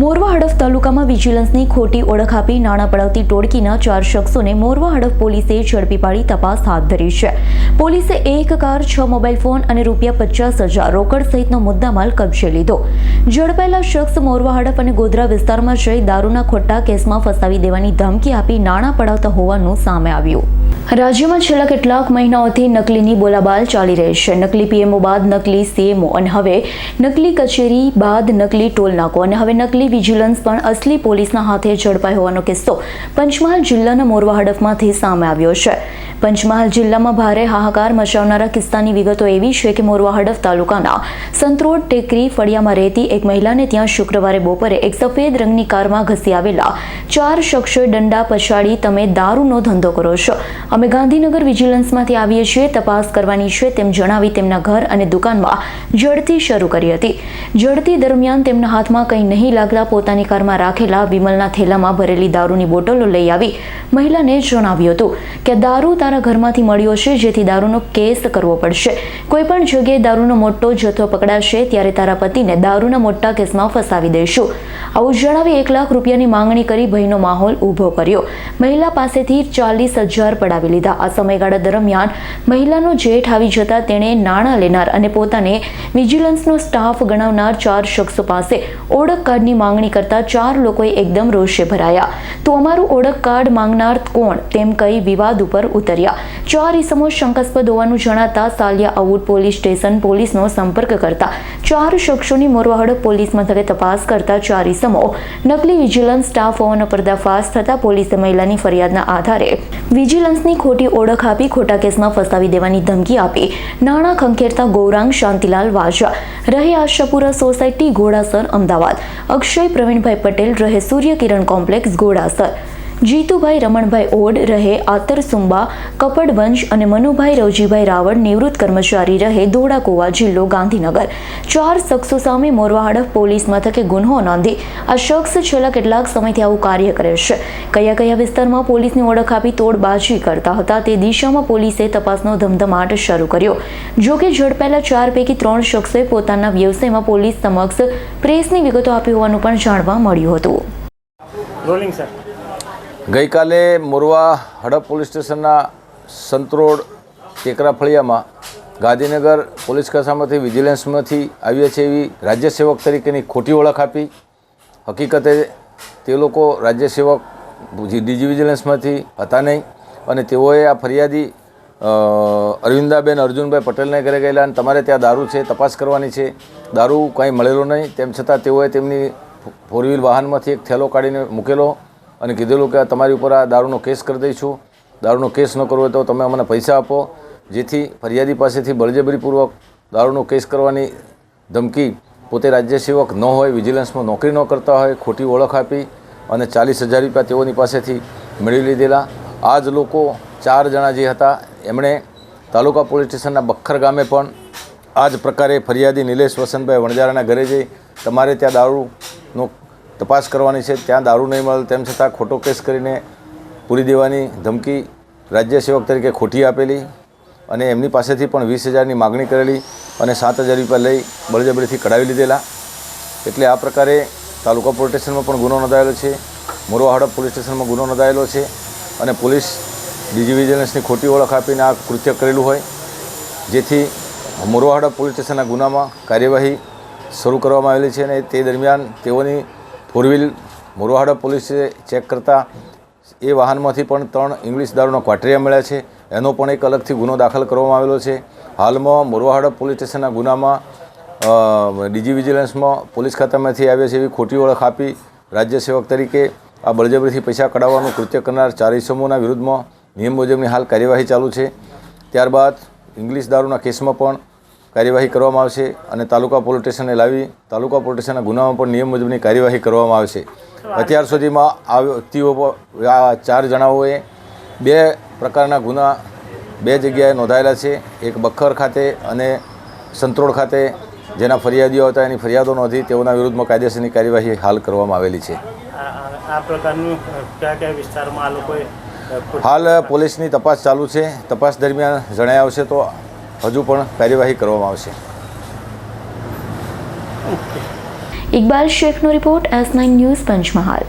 મોરવા હડફ તાલુકામાં વિજિલન્સની ખોટી ઓળખ આપી નાણાં પડાવતી ટોળકીના ચાર શખ્સોને મોરવા હડફ પોલીસે ઝડપી પાડી તપાસ હાથ ધરી છે. પોલીસે એક કાર, છ મોબાઈલ ફોન અને રૂપિયા પચાસ હજાર રોકડ સહિતનો મુદ્દામાલ કબજે લીધો. ઝડપાયેલા શખ્સ મોરવા હડફ અને ગોધરા વિસ્તારમાં જઈ દારૂના ખોટા કેસમાં ફસાવી દેવાની ધમકી આપી નાણાં પડાવતા હોવાનું સામે આવ્યું. રાજ્યમાં છેલ્લા કેટલાક મહિનાઓથી નકલીની બોલાબાલ ચાલી રહી છે. નકલી પીએમઓ બાદ નકલી સીએમઓ અને હવે નકલી કચેરી બાદ નકલી ટોલનાકો અને હવે નકલી વિજિલન્સ પણ અસલી પોલીસના હાથે ઝડપાઈ હોવાનો કિસ્સો પંચમહાલ જિલ્લાના મોરવા હડફમાંથી સામે આવ્યો છે. પંચમહાલ જિલ્લામાં ભારે હાહાકાર મચાવનારા કિસ્સાની વિગતો એવી છે કે મોરવા હડફ તાલુકાના સંતરોડ ટેકરી ફળિયામાં રહેતી એક મહિલાને ત્યાં શુક્રવારે બપોરે એક સફેદ રંગની કારમાં ઘસી આવેલા ચાર શખ્સોએ દંડા પછાડી તમે દારૂનો ધંધો કરો છો. અમે ગાંધીનગર વિજિલન્સમાંથી આવીએ છીએ, તપાસ કરવાની છે તેમ જણાવી તેમના ઘર અને દુકાનમાં ઝડપથી શરૂ કરી હતી. ઝડતી દરમિયાન તેમના હાથમાં કંઈ નહીં લાગતા પોતાની કારમાં રાખેલા વિમલના થેલામાં ભરેલી દારૂની બોટલો લઈ આવી મહિલાને જણાવ્યું હતું કે દારૂ તારા ઘરમાંથી મળ્યો છે, જેથી દારૂનો કેસ કરવો પડશે. કોઈ પણ જગ્યાએ દારૂનો મોટો જથ્થો પકડાશે, ત્યારે તારા પતિને દારૂના મોટા કેસમાં ફસાવી દઈશું. આવું જણાવી એક લાખ રૂપિયાની માંગણી કરી ભયનો માહોલ ઊભો કર્યો. મહિલા પાસેથી ચાલીસ હજાર પડાવી લીધા. આ સમયગાળા દરમિયાન મહિલાનો જેઠ આવી જતા તેણે નાણાં લેનાર અને પોતાને વિજિલન્સનો સ્ટાફ ગણાવનાર ચાર શખ્સો પાસે ઓળખ કાર્ડની માંગણી કરતા ચાર લોકોએ એકદમ રોષે ભરાયા. તો અમારું ઓળખ કાર્ડ માંગનાર કોણ? તેમ કહી વિવાદ ઉપર ઉતર્યા. ચાર ઇસમો શંકાસ્પદ હોવાનું જણાતા સાલિયા આઉટ પોલીસ સ્ટેશન પોલીસનો સંપર્ક કરતા ચાર શખ્સોની મોરવાહડ પોલીસ મથકે તપાસ કરતા ચાર ઇસમો નકલી વિજિલન્સ સ્ટાફ હોવાનો પર્દાફાશ થતા પોલીસે મહિલાની ફરિયાદના આધારે વિજિલન્સની ખોટી ઓળખ આપી ખોટા કેસમાં ફસાવી દેવાની ધમકી આપી. નાણાં ખંખેરતા ગૌરાંગ શાંતિલાલ વાજા. રહે આશાપુરા સોસાયટી ઘોડાસર અમદાવાદ. અક્ષય પ્રવીણભાઈ પટેલ રહે સૂર્ય કિરણ કોમ્પ્લેક્સ ઘોડાસર જીતુભાઈ રમણભાઈ ઓડ રહે, આતર સુંબા કપડવંશ અને મનુભાઈ રવજીભાઈ રાવળ નિવૃત્ત કર્મચારી રહે દોડાકુવા જિલ્લો ગાંધીનગર. ચાર શખ્સો સામે મોરવા હડફ પોલીસ મથકે ગુન્હો નોંધી આ શખ્સ છેલ્લા કેટલાક સમયથી આવું કાર્ય કરે છે. કયા કયા વિસ્તારમાં પોલીસની ઓળખ આપી તોડબાજી કરતા હતા તે દિશામાં પોલીસે તપાસનો ધમધમાટ શરૂ કર્યો. જો કે ઝડપાયેલા ચાર પૈકી ત્રણ શખ્સોએ પોતાના વ્યવસાયમાં પોલીસ સમક્ષ પ્રેસની વિગતો આપી હોવાનું પણ જાણવા મળ્યું હતું. રોલિંગ સર ગઈકાલે મોરવા હડપ પોલીસ સ્ટેશનના સંતરોડ ટેકરા ફળિયામાં ગાંધીનગર પોલીસ કસામાંથી વિજિલન્સમાંથી આવ્યા છે એવી રાજ્ય સેવક તરીકેની ખોટી ઓળખ આપી. હકીકતે તે લોકો રાજ્ય સેવક ડીજી વિજિલન્સમાંથી હતા નહીં અને તેઓએ આ ફરિયાદી અરવિંદાબેન અર્જુનભાઈ પટેલને ઘરે ગયેલા અને તમારે ત્યાં દારૂ છે, તપાસ કરવાની છે. દારૂ કાંઈ મળેલો નહીં. તેમ છતાં તેઓએ તેમની ફોર વ્હીલ વાહનમાંથી એક થેલો કાઢીને મૂકેલો. અને કીધેલું કે તમારી ઉપર આ દારૂનો કેસ કરી દઈશું. દારૂનો કેસ ન કરવો તો તમે અમને પૈસા આપો. જેથી ફરિયાદી પાસેથી બળજબરીપૂર્વક દારૂનો કેસ કરવાની ધમકી પોતે રાજ્ય સેવક ન હોય, વિજિલન્સમાં નોકરી ન કરતા હોય, ખોટી ઓળખ આપી અને ચાલીસ હજાર રૂપિયા તેઓની પાસેથી મેળવી લીધેલા. આ જ લોકો ચાર જણા જે હતા, એમણે તાલુકા પોલીસ સ્ટેશનના બખ્ખર ગામે પણ આ જ પ્રકારે ફરિયાદી નિલેશ વસંતભાઈ વણજારાના ઘરે જઈ તમારે ત્યાં દારૂનો તપાસ કરવાની છે, ત્યાં દારૂ નહીં મળે તેમ છતાં ખોટો કેસ કરીને પૂરી દેવાની ધમકી રાજ્ય સેવક તરીકે ખોટી આપેલી અને એમની પાસેથી પણ વીસ હજારની માગણી કરેલી અને સાત હજાર રૂપિયા લઈ બળજબરીથી કઢાવી લીધેલા. એટલે આ પ્રકારે તાલુકા પોલીસ સ્ટેશનમાં પણ ગુનો નોંધાયેલો છે મોરવા હડપ પોલીસ સ્ટેશનમાં ગુનો નોંધાયેલો છે અને પોલીસ ડીજી વિજિલન્સની ખોટી ઓળખ આપીને આ કૃત્ય કરેલું હોય. જેથી મોરવા હડપ પોલીસ સ્ટેશનના ગુનામાં કાર્યવાહી શરૂ કરવામાં આવેલી છે અને તે દરમિયાન તેઓની ફોર વ્હીલ પોલીસે ચેક કરતાં એ વાહનમાંથી પણ ત્રણ ઇંગ્લિશ દારૂના ક્વાટરિયા મળ્યા છે. એનો પણ એક અલગથી ગુનો દાખલ કરવામાં આવેલો છે. હાલમાં મોરવાહડા પોલીસ સ્ટેશનના ગુનામાં ડીજી વિજિલન્સમાં પોલીસ ખાતામાંથી આવ્યા છે એવી ખોટી ઓળખ આપી રાજ્ય સેવક તરીકે આ બળજબરીથી પૈસા કઢાવવાનું કૃત્ય કરનાર ચાર ઇસમોના વિરુદ્ધમાં નિયમ મુજબની હાલ કાર્યવાહી ચાલુ છે. ત્યારબાદ ઇંગ્લિશ દારૂના કેસમાં પણ કાર્યવાહી કરવામાં આવશે અને તાલુકા પોલીસ સ્ટેશને લાવી તાલુકા પોલીસ સ્ટેશનના ગુનામાં પણ નિયમ મુજબની કાર્યવાહી કરવામાં આવશે. અત્યાર સુધીમાં આ વ્યક્તિઓ આ ચાર જણાઓએ બે પ્રકારના ગુના બે જગ્યાએ નોંધાયેલા છે. એક બખર ખાતે અને સંતરોડ ખાતે જેના ફરિયાદીઓ હતા એની ફરિયાદો નોંધી તેઓના વિરુદ્ધમાં કાયદેસરની કાર્યવાહી હાલ કરવામાં આવેલી છે. આ આ- આ પ્રકારનું કયા કયા વિસ્તારમાં આ લોકોએ હાલ પોલીસની તપાસ ચાલુ છે. તપાસ દરમિયાન જણાય આવશે તો હજુ પણ કાર્યવાહી કરવામાં આવશે. Iqbal શેખનો report S nine news Panchmahal.